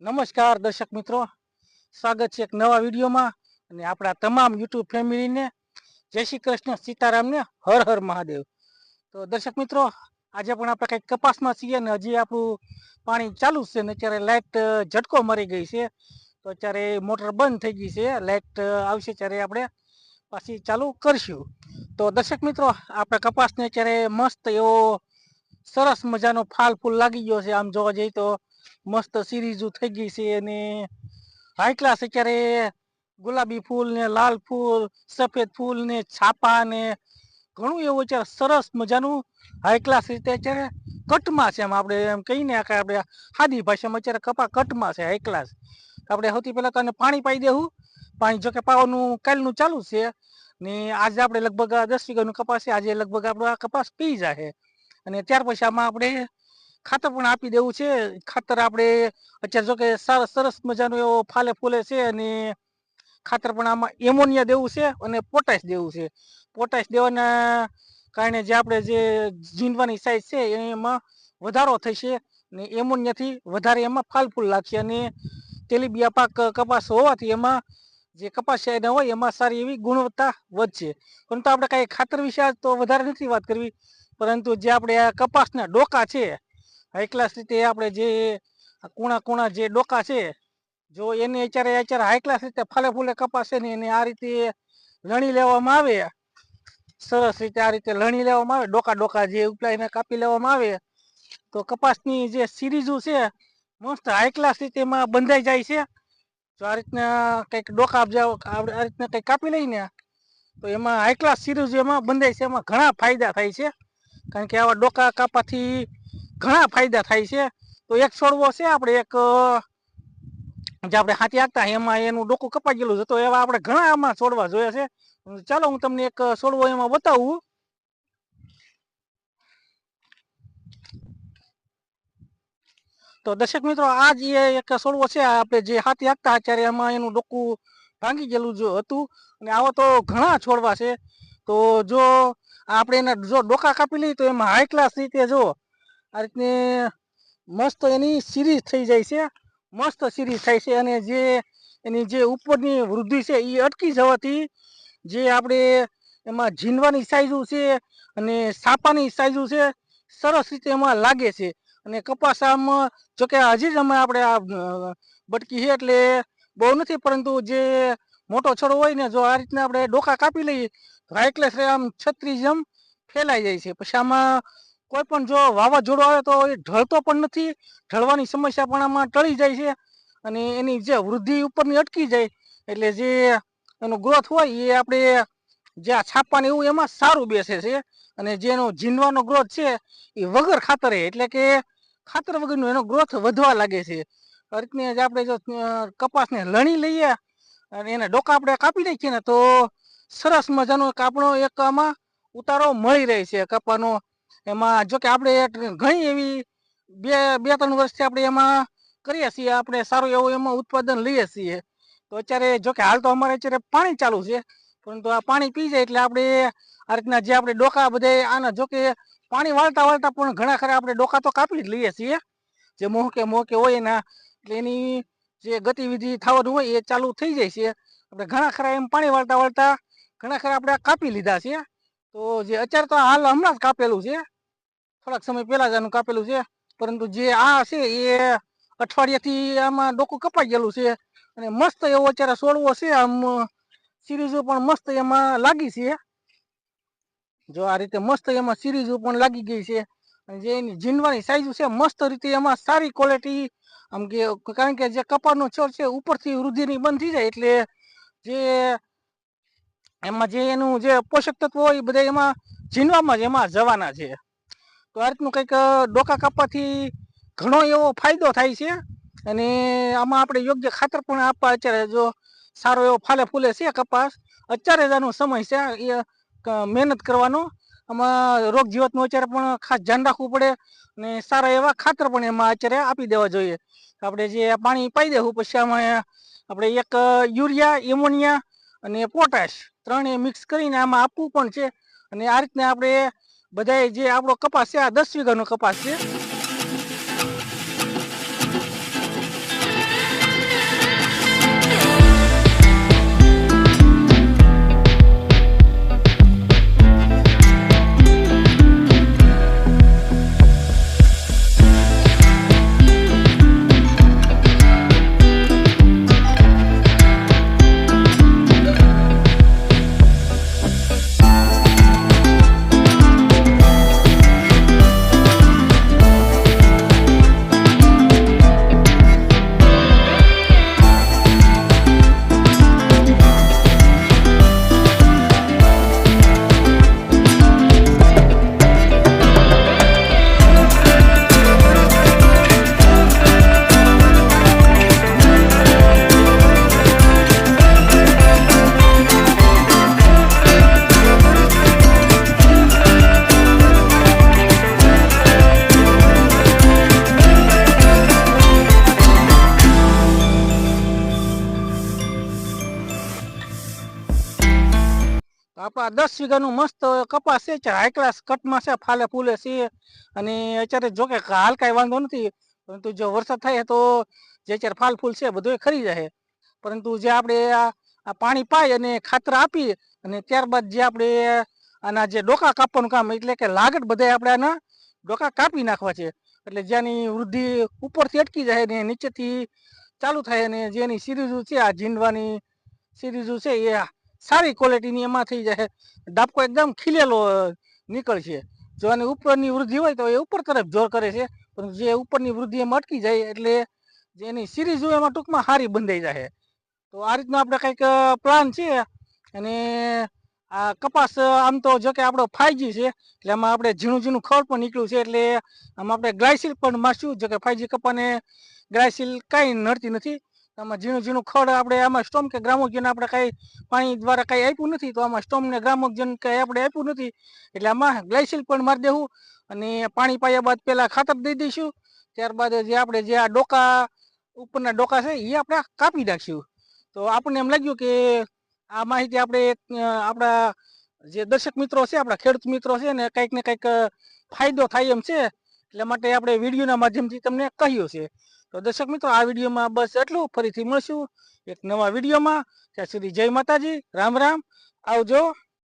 નમસ્કાર દર્શક મિત્રો. સ્વાગત છે એક નવા વિડીયોમાં અને આપણા તમામ યુટ્યુબ ફેમિલીને જય શ્રી કૃષ્ણ સીતારામને હર હર મહાદેવ. તો દર્શક મિત્રો, આજે પણ આપણે કંઈક કપાસમાં છીએ ને હજી આપણું પાણી ચાલુ છે ને અત્યારે લાઇટ ઝટકો મરી ગઈ છે. તો અત્યારે મોટર બંધ થઈ ગઈ છે. લાઇટ આવશે ત્યારે આપણે પાછી ચાલુ કરશું. તો દર્શક મિત્રો, આપણે કપાસને અત્યારે મસ્ત એવો સરસ મજાનો ફાલ ફૂલ લાગી ગયો છે. આમ જોવા જઈએ તો મસ્ત સિરીઝો થઈ ગઈ છે અને હાઈ ક્લાસ અત્યારે ગુલાબી ફૂલ ને લાલ ફૂલ, સફેદ ફૂલ ને છાપા ને ઘણું એવું અત્યારે સરસ મજાનું હાઈ ક્લાસ રીતે અત્યારે કટમાં છે એમ આપણે એમ કહીને આપણે સાદી ભાષામાં અત્યારે કપા કટમાં છે હાઈ ક્લાસ આપણે સૌથી પહેલાં તો પાણી પાઈ દેવું. પાણી જોકે પાવાનું કાલનું ચાલુ છે ને આજે આપણે લગભગ દસ વીઘાનું કપાસ છે. આજે લગભગ આપણો આ કપાસ પી જાય અને ત્યાર પછી આમાં આપણે ખાતર પણ આપી દેવું છે. ખાતર આપણે અત્યારે જો કે સરસ સરસ મજાનું એવો ફાલે ફૂલે છે અને ખાતર પણ આમાં એમોનિયા દેવું છે અને પોટાશ દેવું છે. પોટાશ દેવાના કારણે જે આપણે જે ઝીંડવાની સાઈઝ છે એમાં વધારો થશે ને એમોનિયાથી વધારે એમાં ફાલ ફૂલ લાગશે અને તેલીબિયા પાક કપાસ હોવાથી એમાં જે કપાસ છે હોય એમાં સારી એવી ગુણવત્તા વધશે. પરંતુ આપણે કાંઈ ખાતર વિશે તો વધારે નથી વાત કરવી. પરંતુ જે આપણે આ કપાસના ડોકા છે હાઈ રીતે આપણે જે કૂણા કૂણા જે ડોકા છે, જો એને અત્યારે અત્યારે હાઈ ક્લાસ રીતે ફાલે ફૂલે કપાસ ને એને આ રીતે લણી લેવામાં આવે, સરસ રીતે આ રીતે લણી લેવામાં આવે, ડોકા ડોકા જે ઉપલાઈને કાપી લેવામાં આવે, તો કપાસની જે સિરીઝો છે, મસ્ત હાઈ ક્લાસ રીતે એમાં બંધાઈ જાય છે. જો આ રીતના કંઈક ડોકા આપજા આ રીતના કંઈક કાપી લઈને તો એમાં હાઈ સિરીઝ એમાં બંધાય છે, એમાં ઘણા ફાયદા થાય છે. કારણ કે આવા ડોકા કાપવાથી ઘણા ફાયદા થાય છે. તો એક છોડવો છે, આપણે એક જે આપણે હાથી આપતા એમાં એનું ડોકું કપાઈ ગયેલું છે તો એવા આપણે ઘણા આમાં છોડવા જોયા છે. ચાલો, હું તમને એક છોડવો એમાં બતાવું. તો દર્શક મિત્રો, આ જે એક છોડવો છે આપણે જે હાથી આપતા ત્યારે એમાં એનું ડોકું ભાંગી ગયેલું જો હતું. અને આવા તો ઘણા છોડવા છે. તો જો આપણે એના જો ડોકા કાપી લઈએ તો એમાં હાઈ ક્લાસ રીતે જો આ રીતને મસ્ત એની સિરીઝ થઈ જાય છે. મસ્ત સિરીઝ થાય છે અને જે એની જે ઉપરની વૃદ્ધિ છે એ અટકી જવાથી જે આપણે એમાં ઝીંડવાની સાઈઝો છે અને સાપાની સાઈઝો છે, સરસ રીતે એમાં લાગે છે. અને કપાસ આમ, જોકે હજી જ અમે આપણે આ બટકી છે એટલે બહુ નથી, પરંતુ જે મોટો છોડો હોય ને, જો આ રીતના આપણે ડોકા કાપી લઈએ, તો હાઈ ક્લાસ આમ છત્રી જેમ ફેલાઈ જાય છે. પછી આમાં કોઈ પણ જો વાવાઝોડું આવે તો એ ઢળતો પણ નથી, ઢળવાની સમસ્યા પણ આમાં ટળી જાય છે અને એની જે વૃદ્ધિ ઉપરની અટકી જાય એટલે જે એનો ગ્રોથ હોય એ આપણે જે આ છાપાને એવું એમાં સારું બેસે છે અને જેનો જીનવાનો ગ્રોથ છે એ વગર ખાતરે, એટલે કે ખાતર વગરનો એનો ગ્રોથ વધવા લાગે છે. આ જ આપણે જો કપાસને લણી લઈએ અને એના ડોકા આપણે કાપી નાખીએ ને તો સરસ મજાનો આપણો એક આમાં ઉતારો મળી રહે છે. કપાનો એમાં જો કે આપણે ઘણી એવી બે બે, ત્રણ વર્ષથી આપણે એમાં કરીએ છીએ, આપણે સારું એવું એમાં ઉત્પાદન લઈએ છીએ. તો અત્યારે જો કે હાલ તો અમારે અત્યારે પાણી ચાલુ છે, પરંતુ આ પાણી પી જાય એટલે આપણે આ રીતના જે આપણે ડોકા બધે આના જો કે પાણી વાળતા વાળતા પણ ઘણા ખરા આપણે ડોકા તો કાપી જ લઈએ છીએ. જે મોહકે મોહકે હોય એના, એટલે એની જે ગતિવિધિ થવાનું હોય એ ચાલુ થઈ જાય છે. આપણે ઘણા ખરા એમ પાણી વાળતા વાળતા ઘણા ખરા આપણે કાપી લીધા છે. તો જે અત્યારે તો હાલ હમણાં જ કાપેલું છે. થોડાક સમય પહેલા જ આનું કાપેલું છે. પરંતુ જે આ છે એ અઠવાડિયાથી આમાં ડોકું કપાઈ ગયેલું છે. અને મસ્ત એવો અત્યારે સોળવો છે. આમ સિરીઝો પણ મસ્ત એમાં લાગી છે. જો આ રીતે મસ્ત એમાં સિરીઝો પણ લાગી ગઈ છે. અને જે એની જીનવાની સાઈઝ છે, મસ્ત રીતે એમાં સારી ક્વોલિટી આમ કે, કારણ કે જે કપાળનો છોડ છે, ઉપરથી વૃદ્ધિની બંધ થઈ જાય એટલે જે એમાં જે એનું જે પોષક તત્વો હોય એ બધા એમાં જીનવામાં જ એમાં જવાના છે. તો આ રીતનું કંઈક ડોકા કાપવાથી ઘણો એવો ફાયદો થાય છે અને આમાં આપણે યોગ્ય ખાતર પણ આપવા અત્યારે જો સારો એવો ફાલે ફૂલે છે કપાસ. અત્યારે જ આનો સમય છે એ મહેનત કરવાનો. આમાં રોગ જીવાતનું અત્યારે પણ ખાસ ધ્યાન રાખવું પડે અને સારા એવા ખાતર પણ એમાં અત્યારે આપી દેવા જોઈએ. આપણે જે પાણી પાઈ દેવું પછી આમાં આપણે એક યુરિયા, એમોનિયા અને પોટાશ ત્રણેય મિક્સ કરીને આમાં આપવું પણ છે. અને આ રીતના આપણે બધાય જે આપણો કપાસ છે, આ દસ વીઘાનો કપાસ છે. આપણા દસ વીઘાનું મસ્ત કપાસ છે, ચાર હાઈ કટમાં છે, ફાલે ફૂલે છે. અને અત્યારે જો કે હાલ કાંઈ વાંધો નથી, પરંતુ જો વરસાદ થાય તો જે અત્યારે ફાલ ફૂલ છે બધું ખરી જાય. પરંતુ જે આપણે આ પાણી પાઈ અને ખાતર આપી, અને ત્યારબાદ જે આપણે આના જે ડોકા કાપવાનું કામ, એટલે કે લાગટ બધાય આપણે આના ડોકા કાપી નાખવા છે. એટલે જેની વૃદ્ધિ ઉપરથી અટકી જાય ને નીચેથી ચાલુ થાય અને જેની સિરીઝો છે, આ જીંડવાની સિરીઝો છે, એ સારી ક્વોલિટીની એમાં થઈ જાય. ડાબકો એકદમ ખીલેલો નીકળશે. જો આની ઉપરની વૃદ્ધિ હોય તો એ ઉપર તરફ જોર કરે છે. પણ જે ઉપરની વૃદ્ધિ એમાં અટકી જાય એટલે જેની હોય એમાં ટૂંકમાં સારી બંધાઈ જાય તો આ રીતનો આપણે કંઈક પ્લાન છે. અને આ કપાસ આમ તો જો કે આપણો ફાઈજી છે, એટલે આમાં આપણે ઝીણું ઝીણું ખડ પણ નીકળ્યું છે, એટલે આમાં આપણે ગ્લાયસિલ પણ મારશું જો કે ફાઈજી કપાને ગ્લાયસિલ કાંઈ નડતી નથી. આમાં ઝીણું ઝીણું ખડ આપણે આમાં સ્ટોમ કે ગ્રામોજન આપણે કાંઈ પાણી દ્વારા કાંઈ આપ્યું નથી, તો આમાં સ્ટોમ ને ગ્રામોજન કાંઈ આપણે આપ્યું નથી. એટલે આમાં ગ્લાયસિલ પણ મારી દેવું અને પાણી પાયા બાદ પહેલાં ખાતર દઈ દઈશું. ત્યારબાદ જે આપણે જે આ ડોકા, ઉપરના ડોકા છે એ આપણે કાપી નાખશું. તો આપણને એમ લાગ્યું કે આ માહિતી આપણે આપણા જે દર્શક મિત્રો છે, આપણા ખેડૂત મિત્રો છે ને કંઈક ને કંઈક ફાયદો થાય એમ છે. એટલા માટે આપણે વિડીયોના માધ્યમથી તમને કહ્યું છે. તો દર્શક મિત્રો, આ વિડીયોમાં બસ એટલું. ફરીથી મળશું એક નવા વિડીયોમાં. ત્યાં સુધી જય માતાજી. રામ રામ. આવજો.